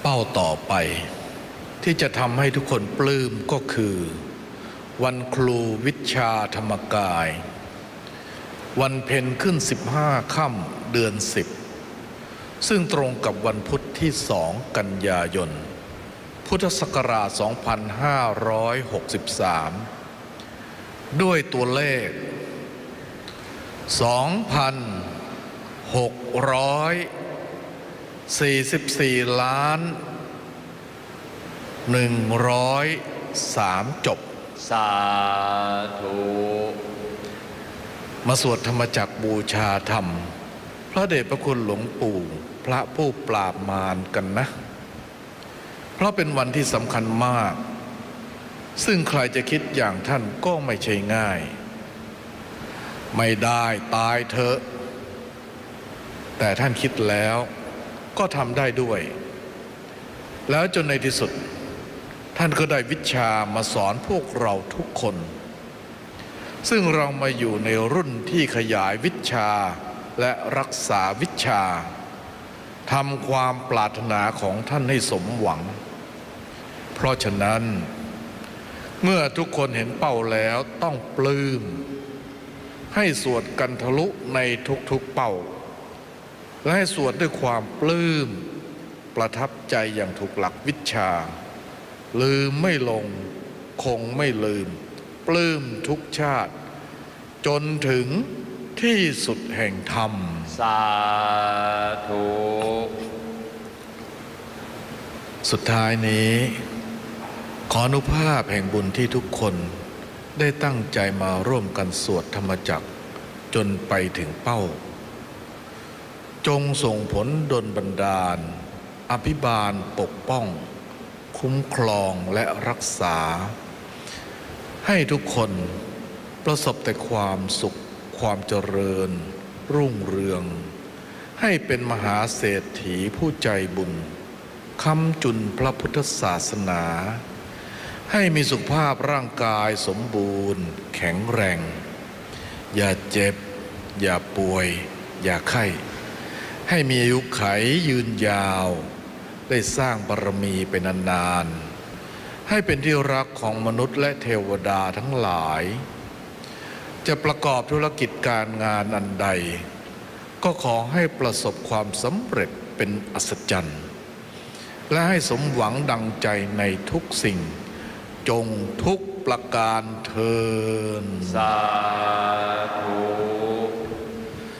เป้าต่อไปที่จะทำให้ทุกคนปลื้มก็คือ วันครูวิชาธรรมกาย วันเพ็ญขึ้น 15ค่ำเดือน 10 ซึ่งตรงกับวันพุทธที่2กันยายน พุทธศักราช 2563 ด้วยตัวเลข 2,644 ล้าน 103 จบ สาธุ มาสวดธรรมจักรบูชาธรรม พระเดชพระคุณหลวงปู่ พระผู้ปราบมารกันนะ เพราะเป็นวันที่สำคัญมาก ซึ่งใครจะคิดอย่างท่านก็ไม่ใช่ง่าย ไม่ได้ตายเถอะ แต่ท่านคิดแล้ว ก็ทำได้ด้วย แล้วจนในที่สุด ท่านก็ได้วิชามาสอนพวกเราทุกคน ซึ่งเรามาอยู่ในรุ่นที่ขยายวิชาและรักษาวิชาทำความปรารถนาของท่านให้สมหวัง เพราะฉะนั้น เมื่อทุกคนเห็นเป้าแล้วต้องปลื้มให้สวดกันทะลุในทุกๆเป้า และให้สวดด้วยความปลื้ม ประทับใจอย่างถูกหลักวิชา ลืมไม่ลง คงไม่ลืม ปลื้มทุกชาติ จนถึงที่สุดแห่งธรรม สาธุ สุดท้ายนี้ ขออนุภาพแห่งบุญที่ทุกคนได้ตั้งใจมาร่วมกันสวดธรรมจักรจนไปถึงเป้า จงส่งผลดลบันดาล อภิบาลปกป้อง คุ้มครองและรักษา ให้ทุกคนประสบแต่ความสุขความเจริญ รุ่งเรือง ให้เป็นมหาเศรษฐีผู้ใจบุญคำจุนพระพุทธศาสนา ให้มีสุขภาพร่างกายสมบูรณ์ แข็งแรง อย่าเจ็บ อย่าป่วย อย่าไข้ ให้มีอายุไขยืนยาว ได้สร้างบารมีเป็นนานๆ ให้เป็นที่รักของมนุษย์และเทวดาทั้งหลาย จะประกอบธุรกิจการงานอันใด ก็ขอให้ประสบความสำเร็จเป็นอัศจรรย์ และให้สมหวังดังใจในทุกสิ่ง จงทุกประการเทินสาธุ